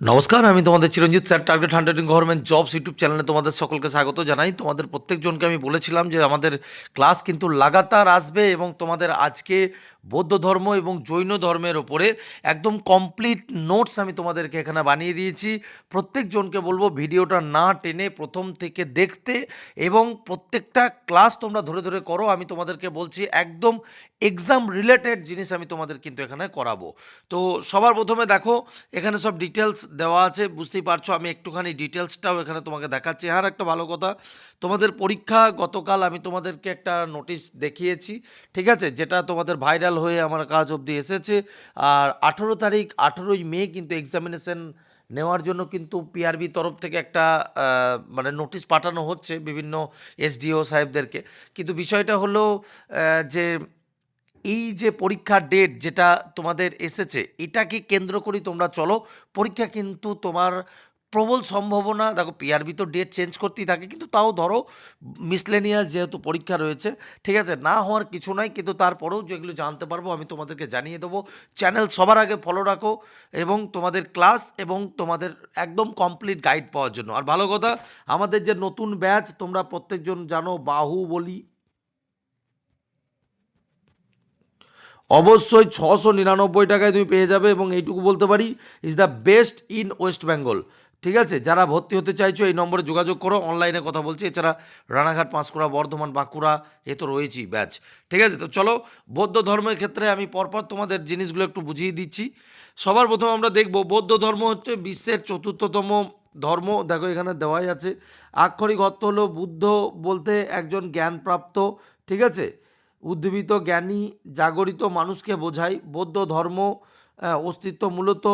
নমস্কার, আমি তোমাদের Chiranjit sir target হান্ড্রেডিং government jobs YouTube চ্যানেলে তোমাদের সকলকে স্বাগত জানাই। তোমাদের প্রত্যেকজনকে আমি বলেছিলাম যে আমাদের ক্লাস কিন্তু লাগাতার আসবে এবং তোমাদের আজকে বৌদ্ধ ধর্ম এবং জৈন ধর্মের ওপরে একদম কমপ্লিট নোটস আমি তোমাদেরকে এখানে বানিয়ে দিয়েছি। প্রত্যেকজনকে বলব ভিডিওটা না টেনে প্রথম থেকে দেখতে এবং প্রত্যেকটা ক্লাস তোমরা ধরে ধরে করো, আমি তোমাদেরকে বলছি একদম এক্সাম রিলেটেড জিনিস আমি তোমাদের কিন্তু এখানে করাবো। তো সবার প্রথমে দেখো, এখানে সব ডিটেলস দেওয়া আছে, বুঝতেই পারছ, আমি একটুখানি ডিটেলসটাও এখানে তোমাকে দেখাচ্ছি। আর একটা ভালো কথা, তোমাদের পরীক্ষা গতকাল আমি তোমাদেরকে একটা নোটিশ দেখিয়েছি, ঠিক আছে, যেটা তোমাদের ভাইরাল হয়ে আমার কাজ অবধি এসেছে। আর আঠেরো তারিখ, আঠেরোই মে কিন্তু এক্সামিনেশন নেওয়ার জন্য কিন্তু পিআরবি তরফ থেকে একটা মানে নোটিশ পাঠানো হচ্ছে বিভিন্ন এসডিও সাহেবদেরকে। কিন্তু বিষয়টা হলো যে এই যে পরীক্ষার ডেট যেটা তোমাদের এসেছে, এটাকে কেন্দ্র করে তোমরা চলো। পরীক্ষা কিন্তু তোমার প্রবল সম্ভাবনা। দেখো পিআরবি তো ডেট চেঞ্জ করতেই থাকে, কিন্তু তাও ধরো মিসলেনিয়াস যেহেতু পরীক্ষা রয়েছে, ঠিক আছে? না হওয়ার কিছু নাই, কিন্তু তারপরেও যেগুলো জানতে পারব, আমি তোমাদেরকে জানিয়ে দেবো। চ্যানেল সবার আগে ফলো রাখো এবং তোমাদের ক্লাস এবং তোমাদের একদম কমপ্লিট গাইড পাওয়ার জন্য। আর ভালো কথা, আমাদের যে নতুন ব্যাচ তোমরা প্রত্যেকজন জানো বাহুবলী অবশ্যই ছশো নিরানব্বই টাকায় তুমি পেয়ে যাবে এবং এইটুকু বলতে পারি is the best in West Bengal ঠিক আছে? যারা ভর্তি হতে চাইছো, এই নম্বরে যোগাযোগ করো। অনলাইনে কথা বলছি। এছাড়া রানাঘাট, পাঁশকুড়া, বর্ধমান, বাঁকুড়া, এ তো রয়েছেই ব্যাচ ঠিক আছে? তো চলো, বৌদ্ধ ধর্মের ক্ষেত্রে আমি পরপর তোমাদের জিনিসগুলো একটু বুঝিয়ে দিচ্ছি। সবার প্রথম আমরা দেখব, বৌদ্ধ ধর্ম হচ্ছে বিশ্বের চতুর্থতম ধর্ম। দেখো, এখানে দেওয়াই আছে। আক্ষরিক অর্থ হলো বুদ্ধ বলতে একজন জ্ঞানপ্রাপ্ত। ঠিক আছে? উদ্দীবিত জ্ঞানী জাগরিত মানুষকে বোঝায়। বৌদ্ধ ধর্ম অস্তিত্ব মূলত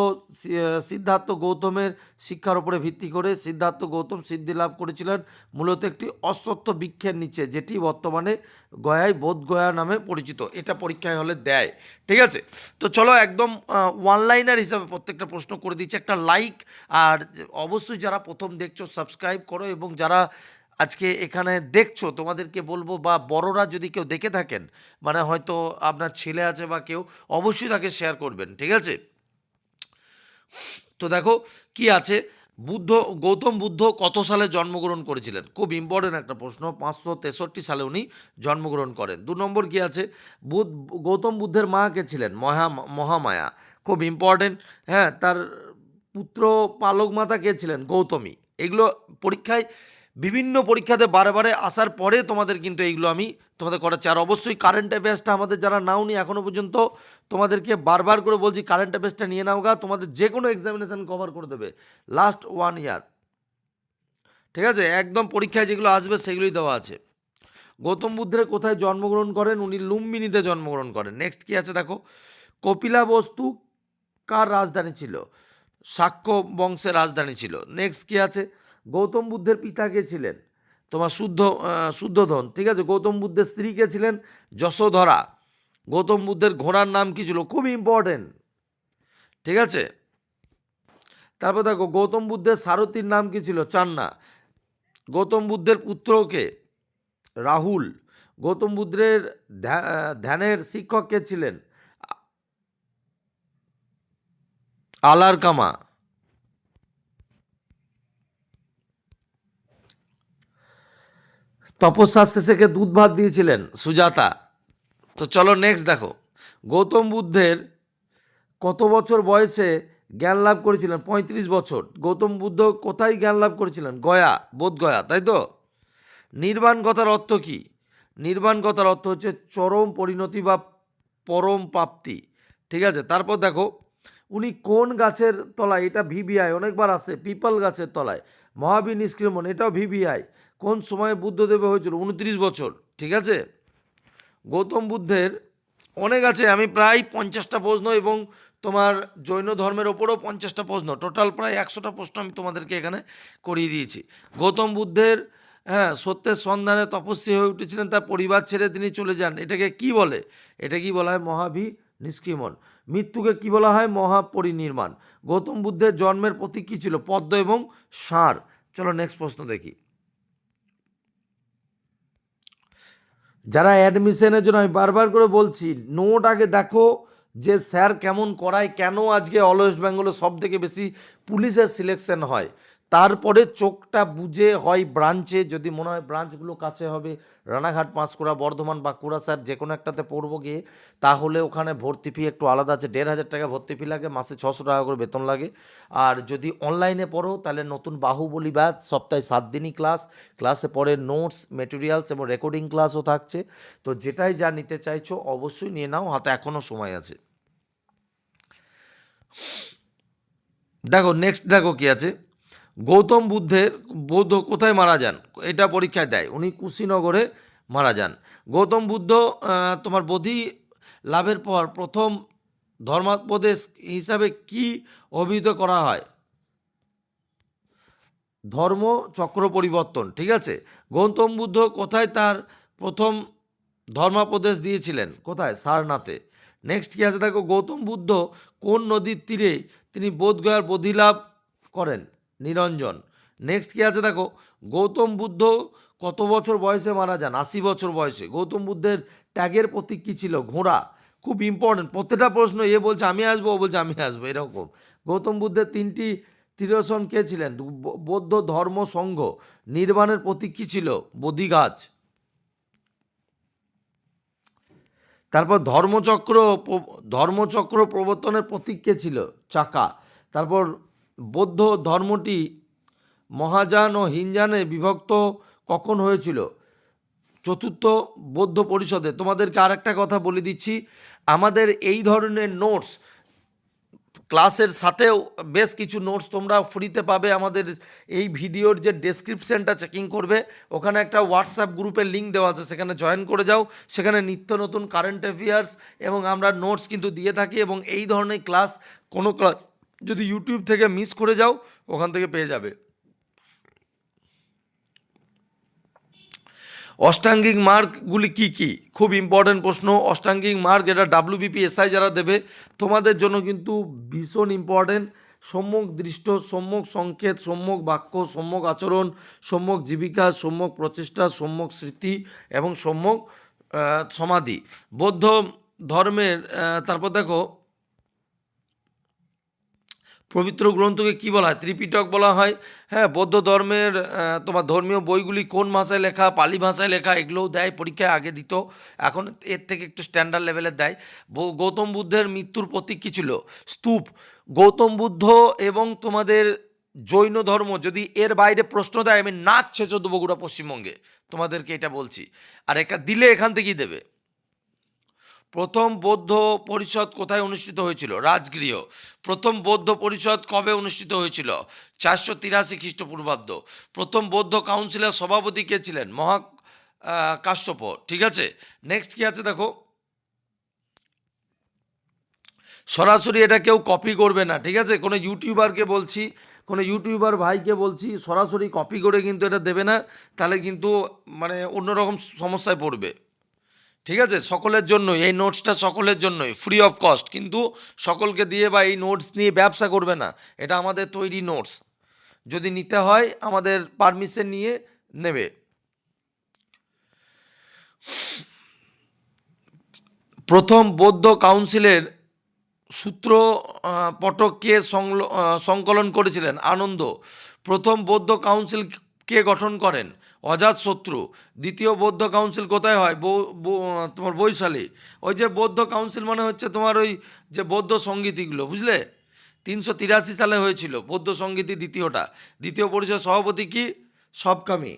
সিদ্ধার্থ গৌতমের শিক্ষার উপরে ভিত্তি করে। সিদ্ধার্থ গৌতম সিদ্ধি লাভ করেছিলেন মূলত একটি অশ্বত্থ বৃক্ষের নিচে, যেটি বর্তমানে গয়ায় বোধ গয়া নামে পরিচিত। এটা পরীক্ষায় হলে দেয়। ঠিক আছে? তো চলো একদম ওয়ান লাইনার হিসাবে প্রত্যেকটা প্রশ্ন করে দিচ্ছি। একটা লাইক আর অবশ্যই যারা প্রথম দেখছ সাবস্ক্রাইব করো এবং যারা আজকে এখানে দেখছ, তোমাদেরকে বলব বা বড়রা যদি কেউ দেখে থাকেন মানে হয়তো আপনার ছেলে আছে বা কেউ, অবশ্যই তাকে শেয়ার করবেন, ঠিক আছে? তো দেখো, কি আছে? বুদ্ধ, গৌতম বুদ্ধ কত সালে জন্মগ্রহণ করেছিলেন? খুব ইম্পর্টেন্ট একটা প্রশ্ন, পাঁচশো তেষট্টি সালে উনি জন্মগ্রহণ করেন। দু নম্বর কি আছে? বুধ, গৌতম বুদ্ধের মা কে ছিলেন? মহা, মহামায়া। খুব ইম্পর্টেন্ট হ্যাঁ তার পুত্র পালক মাতা কে ছিলেন? গৌতমী। এগুলো পরীক্ষায় বিভিন্ন পরীক্ষাতে বারে আসার পরে তোমাদের কিন্তু এইগুলো আমি তোমাদের করাচ্ছি। আর অবশ্যই কারেন্ট অ্যাফেয়ার্সটা আমাদের যারা নাওনি এখনও পর্যন্ত, তোমাদেরকে বারবার করে বলছি কারেন্ট অ্যাফেয়ার্সটা নিয়ে নাও গা, তোমাদের যে কোনো এক্সামিনেশন কভার করে দেবে। লাস্ট ওয়ান ইয়ার ঠিক আছে? একদম পরীক্ষায় যেগুলো আসবে, সেগুলোই দেওয়া আছে। গৌতম বুদ্ধের কোথায় জন্মগ্রহণ করেন? উনি লুম্বিনীতে জন্মগ্রহণ করেন। নেক্সট কি আছে দেখো? কপিলা বস্তু কার রাজধানী ছিল? শাক্য বংশের রাজধানী ছিল। নেক্সট কি আছে? গৌতম বুদ্ধের পিতা কে ছিলেন? তোমার শুদ্ধ শুদ্ধধন, ঠিক আছে? গৌতম বুদ্ধের স্ত্রী কে ছিলেন? যশোধরা। গৌতম বুদ্ধের ঘোড়ার নাম কি ছিল? খুব ইম্পর্টেন্ট ঠিক আছে? তারপর দেখো, গৌতম বুদ্ধের সারথীর নাম কি ছিল? চান্না। গৌতম বুদ্ধের পুত্রকে রাহুল। গৌতম বুদ্ধের ধ্যা- ধ্যানের শিক্ষক কে ছিলেন? আলার কামা তপস্যার শেষে কে দুধ ভাত দিয়েছিলেন? সুজাতা। তো চলো নেক্সট দেখো। গৌতম বুদ্ধের কত বছর বয়সে জ্ঞান লাভ করেছিলেন? পঁয়ত্রিশ বছর। গৌতম বুদ্ধ কোথায় জ্ঞান লাভ করেছিলেন? গয়া বোধগয়া তাই তো? নির্বাণ কথার অর্থ কি? নির্বাণ কথার অর্থ হচ্ছে চরম পরিণতি বা পরম প্রাপ্তি। ঠিক আছে? তারপর দেখো উনি কোন গাছের তলায়? এটা ভিভিআই অনেকবার আসে পিপল গাছের তলায়। মহাবীর নিষ্ক্রমণ এটাও ভিভিআই কোন সময়ে বুদ্ধদেবে হয়েছিল? উনত্রিশ বছর, ঠিক আছে? গৌতম বুদ্ধের অনেক আছে, আমি প্রায় পঞ্চাশটা প্রশ্ন এবং তোমার জৈন ধর্মের ওপরও পঞ্চাশটা প্রশ্ন টোটাল প্রায় একশোটা প্রশ্ন আমি তোমাদেরকে এখানে করিয়ে দিয়েছি। গৌতম বুদ্ধের হ্যাঁ সত্যের সন্ধানে তপস্বী হয়ে উঠেছিলেন, তার পরিবার ছেড়ে তিনি চলে যান। এটাকে কি বলে? এটা কি বলা হয়? মহাভি নিষ্ক্রিমণ মৃত্যুকে কি বলা হয়? মহাপরিনির্মাণ। গৌতম বুদ্ধের জন্মের প্রতীক কী ছিল? পদ্ম এবং ষাঁড় চলো নেক্সট প্রশ্ন দেখি। যারা অ্যাডমিশনের জন্য আমি বারবার করে বলছি নোট আগে দেখো যে স্যার কেমন করায়, কেন আজকে অল ওয়েস্ট বেঙ্গলে সব থেকে বেশি পুলিশের সিলেকশন হয়। তারপরে চোখটা বুঝে হয় ব্রাঞ্চে যদি মনে হয় ব্রাঞ্চগুলো কাছে হবে, রানাঘাট, পাঁশকুড়া, বর্ধমান বাঁকুড়া স্যার যে কোনো একটাতে পড়ব গিয়ে, তাহলে ওখানে ভর্তি ফি একটু আলাদা আছে। দেড় হাজার টাকা ভর্তি ফি লাগে, মাসে ছশো টাকা করে বেতন লাগে। আর যদি অনলাইনে পড়ো, তাহলে নতুন বাহুবলী ব্যাচ, সপ্তাহে সাত দিনই ক্লাস ক্লাসে পড়ে নোটস মেটেরিয়ালস এবং রেকর্ডিং ক্লাসও থাকছে। তো যেটাই যা নিতে চাইছো, অবশ্যই নিয়ে নাও, হাতে এখনও সময় আছে। দেখো নেক্সট দেখো কি আছে। গৌতম বুদ্ধের বৌদ্ধ কোথায় মারা যান? এটা পরীক্ষায় দেয়। উনি কুশিনগরে মারা যান। গৌতম বুদ্ধ তোমার বোধি লাভের পর প্রথম ধর্মোপদেশ হিসাবে কি অভিহিত করা হয়? ধর্ম চক্র পরিবর্তন, ঠিক আছে? গৌতম বুদ্ধ কোথায় তার প্রথম ধর্মাপদেশ দিয়েছিলেন? কোথায়? সারনাথে। নেক্সট কি আছে দেখো? গৌতম বুদ্ধ কোন নদীর তীরে তিনি বোধগয়ার বোধিলাভ করেন? নিরঞ্জন। নেক্সট কি আছে দেখো? গৌতম বুদ্ধ কত বছর বয়সে মারা যান? আশি বছর বয়সে। গৌতম বুদ্ধের ট্যাগের প্রতীক কী ছিল? ঘোড়া। খুব ইম্পর্টেন্ট প্রত্যেকটা প্রশ্ন এ বলছে, আমি আসব? ও বলছে, আমি আসব। এরকম। গৌতম বুদ্ধের তিনটি তীরসন কে ছিলেন? বৌদ্ধ ধর্ম সংঘ। নির্মাণের প্রতীক কী ছিল? বোধি গাছ তারপর ধর্মচক্র ধর্মচক্র প্রবর্তনের প্রতীক কে ছিল? চাকা। তারপর বৌদ্ধ ধর্মটি মহাযান ও হিনজানে বিভক্ত কখন হয়েছিল? চতুর্থ বৌদ্ধ পরিষদে। তোমাদেরকে আরেকটা কথা বলে দিচ্ছি। আমাদের এই ধরনের নোটস ক্লাসের সাথেও বেশ কিছু নোটস তোমরা ফ্রিতে পাবে। আমাদের এই ভিডিওর যে ডেসক্রিপশনটা চেকিং করবে, ওখানে একটা হোয়াটসঅ্যাপ গ্রুপের লিঙ্ক দেওয়া আছে। সেখানে জয়েন করে যাও। সেখানে নিত্য নতুন কারেন্ট অ্যাফেয়ার্স এবং আমরা নোটস কিন্তু দিয়ে থাকি এবং এই ধরনের ক্লাস কোনো যদি ইউটিউব থেকে মিস করে যাও, ওখান থেকে পেয়ে যাবে। অষ্টাঙ্গিক মার্কগুলি কি কি? খুব ইম্পর্টেন্ট প্রশ্ন। অষ্টাঙ্গিক মার্ক এটা ডাব্লিউবিপি এসআই যারা দেবে, তোমাদের জন্য কিন্তু ভীষণ ইম্পর্টেন্ট সম্যক দৃষ্ট, সম্যক সংকেত, সম্যক বাক্য, সম্যক আচরণ, সম্যক জীবিকা, সম্যক প্রচেষ্টা, সম্যক স্মৃতি এবং সম্যক সমাধি। বৌদ্ধ ধর্মের তারপর দেখো পবিত্র গ্রন্থকে কি বলা হয়? ত্রিপিটক বলা হয়। হ্যাঁ বৌদ্ধ ধর্মের তোমার ধর্মীয় বইগুলি কোন ভাষায় লেখা, পালি ভাষায় লেখা, এগুলোও দেয়, পরীক্ষায় আগে দিত। এখন এর থেকে একটু স্ট্যান্ডার্ড লেভেলের দেয়। গৌতম বুদ্ধের মৃত্যুর প্রতীক কী ছিল? স্তূপ। গৌতম বুদ্ধ এবং তোমাদের জৈন ধর্ম যদি এর বাইরে প্রশ্ন দেয়, আমি নাক ছেঁচো দেবো গোটা পশ্চিমবঙ্গে। তোমাদেরকে এটা বলছি। আর একা দিলে এখান থেকেই দেবে। প্রথম বৌদ্ধ পরিষদ কোথায় অনুষ্ঠিত হয়েছিল? রাজগৃহ। প্রথম বৌদ্ধ পরিষদ কবে অনুষ্ঠিত হয়েছিল? চারশো তিরাশি খ্রিস্টপূর্বাব্দ। প্রথম বৌদ্ধ কাউন্সিলের সভাপতি কে ছিলেন? মহা কাশ্যপ। ঠিক আছে? নেক্সট কি আছে দেখো? সরাসরি এটা কেউ কপি করবে না, ঠিক আছে? কোনো ইউটিউবারকে বলছি, কোনো ইউটিউবার ভাইকে বলছি, সরাসরি কপি করে কিন্তু এটা দেবে না, তাহলে কিন্তু মানে অন্যরকম সমস্যায় পড়বে। ঠিক আছে? সকলের জন্যই, এই নোটসটা সকলের জন্যই ফ্রি অফ কস্ট কিন্তু সকলকে দিয়ে বা এই নোটস নিয়ে ব্যবসা করবে না। এটা আমাদের তৈরি নোটস যদি নিতে হয়, আমাদের পারমিশন নিয়ে নেবে। প্রথম বৌদ্ধ কাউন্সিলের সূত্র পটককে সংকলন করেছিলেন? আনন্দ। প্রথম বৌদ্ধ কাউন্সিল কে গঠন করেন? অজাত শত্রু। দ্বিতীয় বৌদ্ধ কাউন্সিল কোথায় হয়? তোমার বৈশালী। ওই যে বৌদ্ধ কাউন্সিল মানে হচ্ছে তোমার ওই যে বৌদ্ধ সঙ্গীতিগুলো বুঝলে? তিনশো তিরাশি সালে হয়েছিল বৌদ্ধ সঙ্গীতি দ্বিতীয়টা। দ্বিতীয় পরিষদ সভাপতি কি? সবকামী।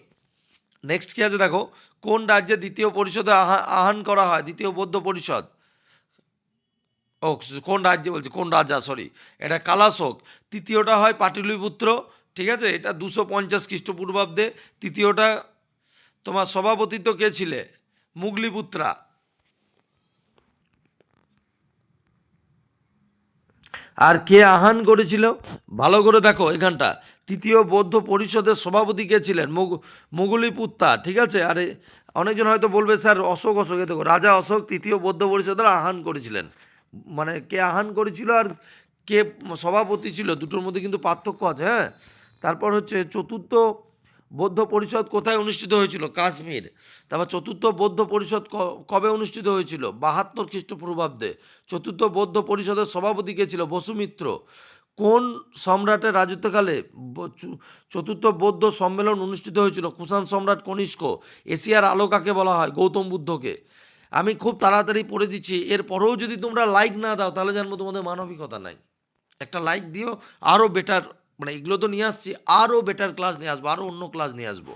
নেক্সট কি আছে দেখো? কোন রাজ্যে দ্বিতীয় পরিষদে আহা- আহ্বান করা হয়? দ্বিতীয় বৌদ্ধ পরিষদ। ও, কোন রাজ্যে বলছি? কোন রাজা সরি এটা কালাশোক। তৃতীয়টা হয় পাটলিপুত্র ঠিক আছে? এটা দুশো পঞ্চাশ খ্রিস্টপূর্বাব্দে তৃতীয়টা তোমার সভাপতিত্ব কে ছিলে? মুগলিপুত্রা। আর কে আহ্বান করেছিল? ভালো করে দেখো এখানটা। তৃতীয় বৌদ্ধ পরিষদের সভাপতি কে ছিলেন? মুগ মুগলিপুত্তা ঠিক আছে? আরে অনেকজন হয়তো বলবে, স্যার, অশোক অশোক দেখো, রাজা অশোক তৃতীয় বৌদ্ধ পরিষদের আহ্বান করেছিলেন। মানে কে আহ্বান করেছিল আর কে সভাপতি ছিল, দুটোর মধ্যে কিন্তু পার্থক্য আছে হ্যাঁ? তারপর হচ্ছে চতুর্থ বৌদ্ধ পরিষদ কোথায় অনুষ্ঠিত হয়েছিল? কাশ্মীর। তারপর চতুর্থ বৌদ্ধ পরিষদ কবে অনুষ্ঠিত হয়েছিল? বাহাত্তর খ্রিস্টপূর্বাব্দে। চতুর্থ বৌদ্ধ পরিষদের সভাপতি কে ছিল? বসুমিত্র। কোন সম্রাটের রাজত্বকালে চতুর্থ বৌদ্ধ সম্মেলন অনুষ্ঠিত হয়েছিল? কুষাণ সম্রাট কনিষ্ক। এশিয়ার আলো কাকে বলা হয়? গৌতম বুদ্ধকে। আমি খুব তাড়াতাড়ি পড়ে দিচ্ছি। এরপরেও যদি তোমরা লাইক না দাও, তাহলে জানব তোমাদের মানবিকতা নাই। একটা লাইক দিও আরও বেটার মানে এগুলো তো নিয়ে আসছি আরও বেটার ক্লাস নিয়ে আসব আরও অন্য ক্লাস নিয়ে আসব।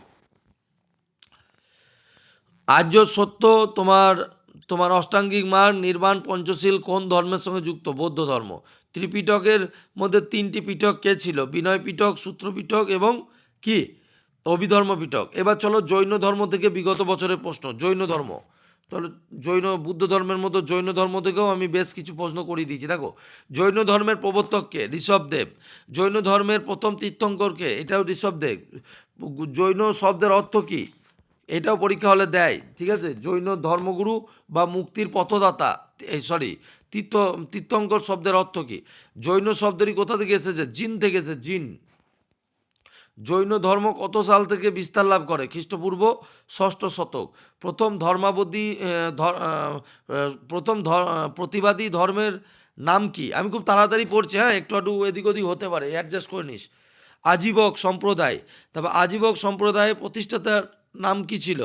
আর্য সত্য, তোমার তোমার অষ্টাঙ্গিক মার্গ নির্বাণ, পঞ্চশীল কোন ধর্মের সঙ্গে যুক্ত? বৌদ্ধ ধর্ম। ত্রিপিটকের মধ্যে তিনটি পিটক কে ছিল? বিনয় পিটক, সূত্র পিটক এবং কি? অভিধর্ম পিটক। এবার চলো জৈন ধর্ম থেকে বিগত বছরের প্রশ্ন। জৈন ধর্ম। তাহলে জৈন, বুদ্ধ ধর্মের মতো জৈন ধর্ম থেকেও আমি বেশ কিছু প্রশ্ন করিয়ে দিয়েছি। দেখো, জৈন ধর্মের প্রবর্তককে ঋষভদেব জৈন ধর্মের প্রথম তীর্থঙ্করকে এটাও ঋষভদেব জৈন শব্দের অর্থ কী? এটাও পরীক্ষা হলে দেয়, ঠিক আছে? জৈন ধর্মগুরু বা মুক্তির পথদাতা এই সরি তীর্থ, তীর্থঙ্কর শব্দের অর্থ কী? জৈন শব্দেরই কোথা থেকে এসেছে? জিন থেকে এসেছে, জিন। জৈন ধর্ম কত সাল থেকে বিস্তার লাভ করে? খ্রিস্টপূর্ব ষষ্ঠ শতক। প্রথম ধর্মাবধি প্রথম প্রতিবাদী ধর্মের নাম কি? আমি খুব তাড়াতাড়ি পড়ছি হ্যাঁ একটু একটু এদিক ওদিক হতে পারে অ্যাডজাস্ট করে নিস। আজীবক সম্প্রদায়। তারপর আজীবক সম্প্রদায়ের প্রতিষ্ঠাতার নাম কি ছিল?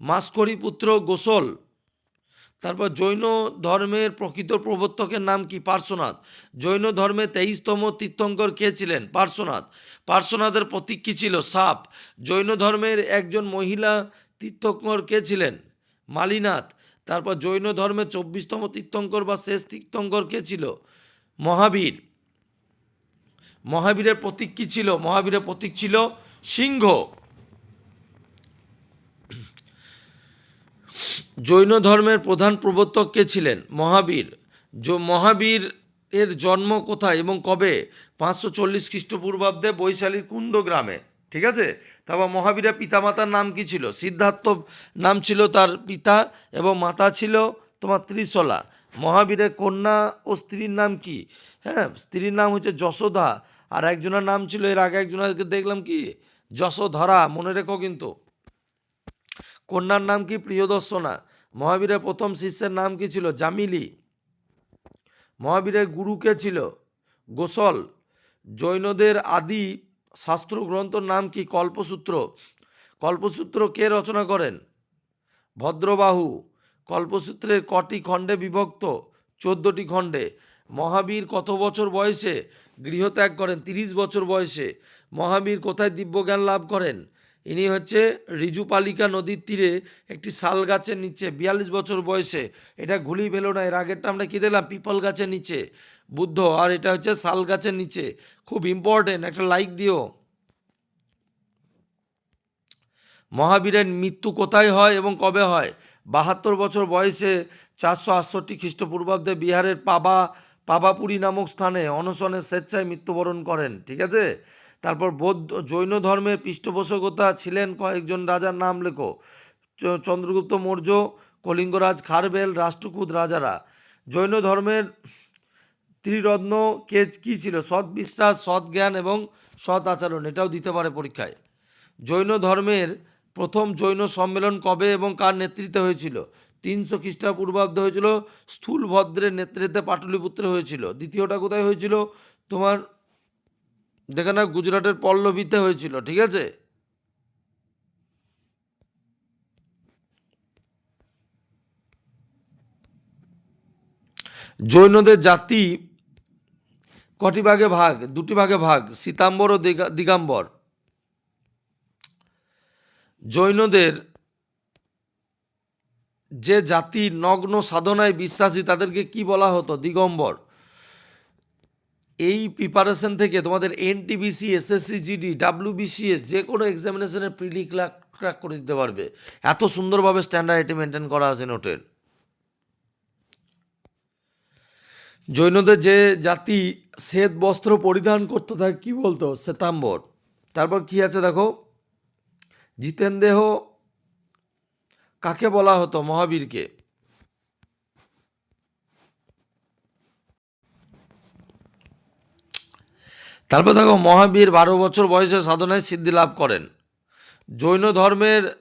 মাস্করি পুত্র গোসল। তারপর জৈন ধর্মের প্রকৃত প্রবর্তকের নাম কি? পার্শ্বনাথ। জৈন ধর্মে তেইশতম তীর্থঙ্কর কে ছিলেন? পার্শ্বনাথ। পার্শ্বনাথের প্রতীক কী ছিল? সাপ। জৈন ধর্মের একজন মহিলা তীর্থঙ্কর কে ছিলেন? মালিনাথ। তারপর জৈন ধর্মে চব্বিশতম তীর্থঙ্কর বা শেষ তীর্থঙ্কর কে ছিল? মহাবীর। মহাবীরের প্রতীক কী ছিল? মহাবীরের প্রতীক ছিল সিংহ। জৈন ধর্মের প্রধান প্রবর্তক কে ছিলেন? মহাবীর। মহাবীর এর জন্ম কোথায় এবং কবে? পাঁচশো চল্লিশ খ্রিস্টপূর্বাব্দে বৈশালীর কুন্দ গ্রামে। ঠিক আছে? তারপর মহাবীরের পিতামাতার নাম কি ছিল? সিদ্ধার্থ নাম ছিল তার পিতা এবং মাতা ছিল তোমার ত্রিশলা। মহাবীরের কন্যা ও স্ত্রীর নাম কি? হ্যাঁ স্ত্রীর নাম হচ্ছে যশোদা আর একজনের নাম ছিল, এর আগে একজনকে দেখলাম কি? যশোধরা। মনে রেখো কিন্তু। কন্যার নাম কি প্রিয়দর্শনা? মহাবীরের প্রথম শিষ্যের নাম কি ছিল? জামিলি। মহাবীরের গুরু কে ছিল? গোসল। জৈনদের আদি শাস্ত্র গ্রন্থর নাম কি? কল্পসূত্র। কল্পসূত্র কে রচনা করেন? ভদ্রবাহু। কল্পসূত্রের কটি খণ্ডে বিভক্ত? চোদ্দটি খণ্ডে। মহাবীর কত বছর বয়সে? গৃহত্যাগ করেন, তিরিশ বছর বয়সে। মহাবীর কোথায় দিব্যজ্ঞান লাভ করেন? ইনি হচ্ছে রিজুপালিকা নদীর তীরে একটি শাল গাছের নিচে, বিয়াল্লিশ বছর বয়সে। এটা ঘুলিয়ে ফেলো না, এর আগেরটা আমরা কী দিলাম পিপল গাছের নিচে। বুদ্ধ, আর এটা হচ্ছে শাল গাছের নিচে। খুব ইম্পর্টেন্ট একটা লাইক দিও। মহাবীরের মৃত্যু কোথায় হয় এবং কবে হয়? বাহাত্তর বছর বয়সে চারশো আটষট্টি খ্রিস্টপূর্বাব্দে বিহারের পাবা, পাবাপুরী নামক স্থানে অনশনের স্বেচ্ছায় মৃত্যুবরণ করেন, ঠিক আছে? তারপর বৌদ্ধ, জৈন ধর্মের পৃষ্ঠপোষকতা ছিলেন কয়েকজন রাজার নাম লেখো। চন্দ্রগুপ্ত মৌর্য, কলিঙ্গরাজ খারবেল, রাষ্ট্রকূট রাজারা। জৈন ধর্মের ত্রিরত্ন কে, কী ছিল? সৎ বিশ্বাস, সৎ জ্ঞান এবং সৎ আচরণ, এটাও দিতে পারে পরীক্ষায়। জৈন ধর্মের প্রথম জৈন সম্মেলন কবে এবং কার নেতৃত্বে হয়েছিল? তিনশো খ্রিস্টপূর্বাব্দে হয়েছিল, স্থূলভদ্রের নেতৃত্বে পাটলিপুত্রে হয়েছিল। দ্বিতীয়টা কোথায় হয়েছিল? তোমার দেখে না গুজরাটের পল্লবীতে হয়েছিল, ঠিক আছে? জৈনদের জাতি কটি ভাগে ভাগ? দুটি ভাগে ভাগ, সীতাম্বর ও দিগা- দিগাম্বর। জৈনদের যে জাতি নগ্ন সাধনায় বিশ্বাসী, তাদেরকে কি বলা হতো? দিগম্বর। এই প্রিপারেশন থেকে তোমাদের এনটিবিসি এসএসসি জিডি ডাব্লিউবিসিএস যে কোনো এক্সামিনেশনের প্রিলি ক্র্যাক ক্র্যাক করে দিতে পারবে। এত সুন্দরভাবে স্ট্যান্ডার্ড এটি মেনটেন করা আছে নোটের জৈনদের যে জাতি শ্বেত বস্ত্র পরিধান করতো তাকে কী বলতো? শ্বেতাম্বর। তারপর কি আছে দেখো? জিতেন্দেহ কাকে বলা হতো? মহাবীরকে। তারপর দেখো, মহাবীর বারো বছর বয়সে সাধনায় সিদ্ধি লাভ করেন। জৈন ধর্মের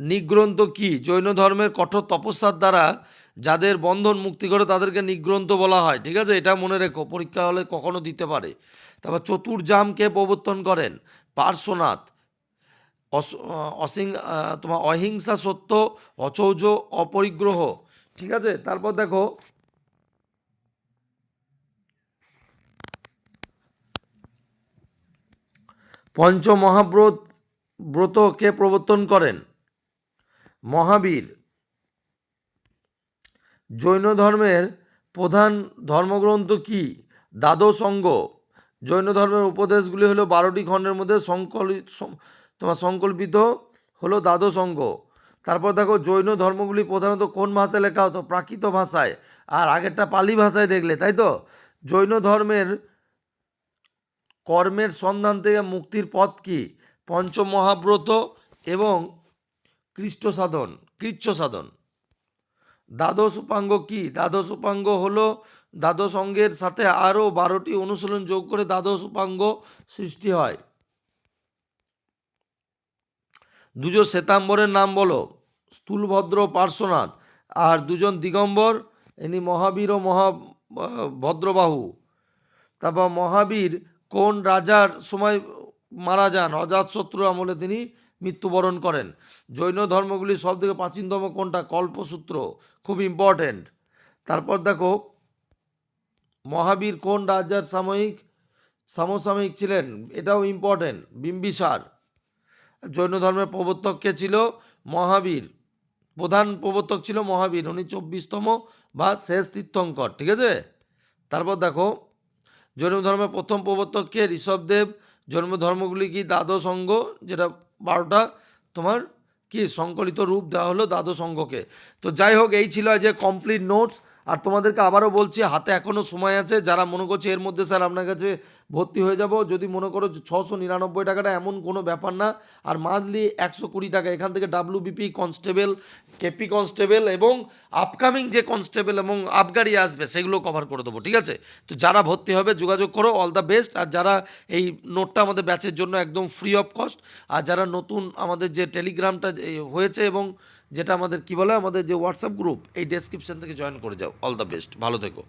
নিগ্রন্থ কি? জৈন ধর্মের কঠোর তপস্যার দ্বারা যাদের বন্ধন মুক্তি করে তাদেরকে নিগ্রন্থ বলা হয়। ঠিক আছে? এটা মনে রেখো, পরীক্ষা হলে কখনো দিতে পারে। তারপর চতুর্জামকে প্রবর্তন করেন? পার্শ্বনাথ। অস- তোমার অহিংসা সত্য, অচৌজ, অপরিগ্রহ। ঠিক আছে? তারপর দেখো পঞ্চমহাব্রত ব্রত কে প্রবর্তন করেন? মহাবীর। জৈন ধর্মের প্রধান ধর্মগ্রন্থ কি? দ্বাদশ অঙ্গ। জৈন ধর্মের উপদেশগুলি হলো বারোটি খণ্ডের মধ্যে সংকলিত, সং- তোমার সংকল্পিত হলো দ্বাদশ অঙ্গ। তারপর দেখো, জৈন ধর্মগুলি প্রধানত কোন ভাষায় লেখা হতো? প্রাকৃত ভাষায়। আর আগেরটা পালি ভাষায় দেখলে, তাই তো? জৈন ধর্মের কর্মের সন্ধান থেকে মুক্তির পথ কি? পঞ্চমহাব্রত এবং কৃষ্ট সাধন কৃচ্ছ সাধন দ্বাদশ উপাঙ্গ কি? দ্বাদশ উপাঙ্গ হল দ্বাদশ অঙ্গের সাথে আরও বারোটি অনুশীলন যোগ করে দ্বাদশ উপাঙ্গ সৃষ্টি হয়। দুজন শ্বেতাম্বরের নাম বলো, স্থূলভদ্র পার্শ্বনাথ। আর দুজন দিগম্বর, ইনি মহাবীর ও মহা ভদ্রবাহু। তারপর মহাবীর কোন রাজার সময় মারা যান? অজাতশত্রু আমলে তিনি মৃত্যুবরণ করেন। জৈন ধর্মগুলির সব থেকে প্রাচীনতম কোনটা? কল্পসূত্র। খুব ইম্পর্ট্যান্ট তারপর দেখো, মহাবীর কোন রাজার সাময়িক, সমসাময়িক ছিলেন? এটাও ইম্পর্ট্যান্ট বিম্বিসার। জৈন ধর্মের প্রবর্তক কে ছিল? মহাবীর। প্রধান প্রবর্তক ছিল মহাবীর। উনি চব্বিশতম বা শেষ তীর্থঙ্কর। ঠিক আছে? তারপর দেখো জৈন ধর্মের প্রথম প্রবর্তক কে ঋষভদেব জন্ম ধর্মগুলি কি দ্বাদশ অঙ্গ? যেটা বারোটা, তোমার কি সংকলিত রূপ দেওয়া হলো দ্বাদশ অঙ্গকে? তো যাই হোক, এই ছিল যে কমপ্লিট নোটস আর তোমাদেরকে আবারও বলছি, হাতে এখনও সময় আছে, যারা মনে করছে এর মধ্যে স্যার আপনার কাছে ভর্তি হয়ে যাব, যদি মনে করো ছশো নিরানব্বই টাকাটা এমন কোনো ব্যাপার না, আর মান্থলি একশো কুড়ি টাকা, এখান থেকে ডাব্লিউবিপি কনস্টেবল কেপি কনস্টেবল এবং আপকামিং যে কনস্টেবল এবং আবগারি আসবে, সেগুলো কভার করে দেবো, ঠিক আছে? তো যারা ভর্তি হবে, যোগাযোগ করো অল দ্য বেস্ট আর যারা এই নোটটা আমাদের ব্যাচের জন্য একদম ফ্রি অফ কস্ট আর যারা নতুন আমাদের যে টেলিগ্রামটা হয়েছে এবং যেটা আমাদের, কি বলে আমাদের যে হোয়াটসঅ্যাপ গ্রুপ এই ডেসক্রিপশন থেকে জয়েন করে যাও। অল দ্য বেস্ট ভালো থেকো।